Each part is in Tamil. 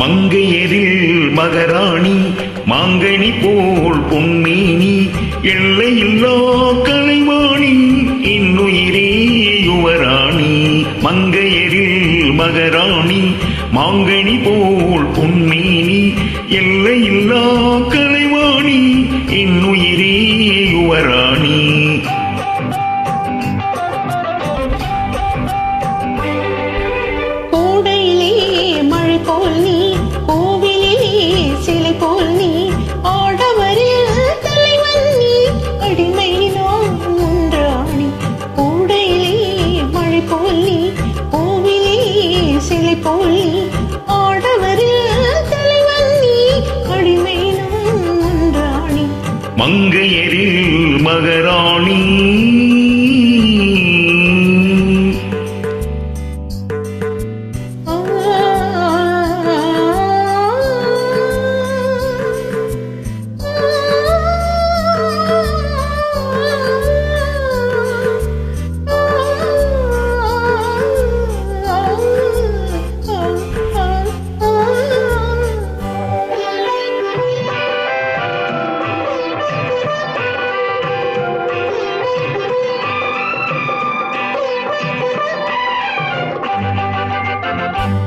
மங்கையரில் மகராணி மாங்கனி போல் பொன்மீனி எல்லையில்லா கலைவாணி இன்னுயிரே யுவராணி. மங்கையரில் மகராணி மாங்கனி போல் பொன்மீனி எல்லையில்லா கலைவாணி இன்னுயிரே யுவராணி. மங்கையரில் மகராணி.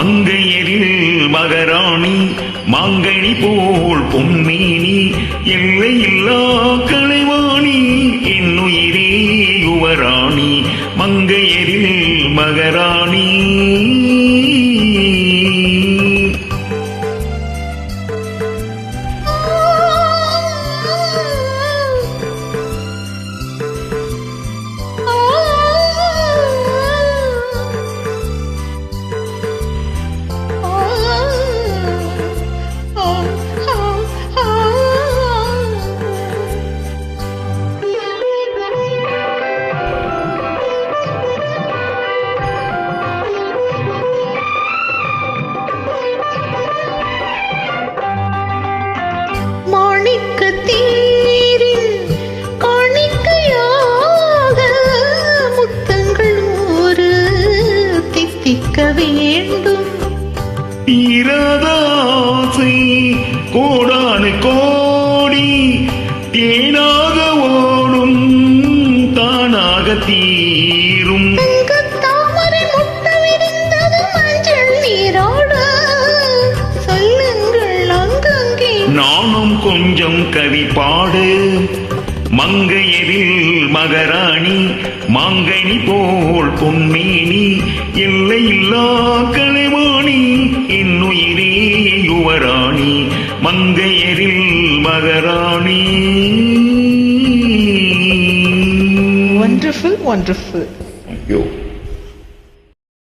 மங்கையரில் மகராணி மாங்கனி போல் பொன்மேனி எல்லையில்லா கலைவாணி என்னுயிரே யுவராணி மங்கையரில் மகராணி. தித்திக்க வேண்டும். தீராதாசை கோடானு கோடி தேனாக ஓடும் தானாக தீரும். நானும் கொஞ்சம் கவி பாடு மங்கையரில் மகராணி மாங்கனி போல் பொன்மேனி எல்லையில்லா கலைவாணி என்னுயிரே யுவராணி மங்கையரில் மகராணி Wonderful, wonderful. ஐயோ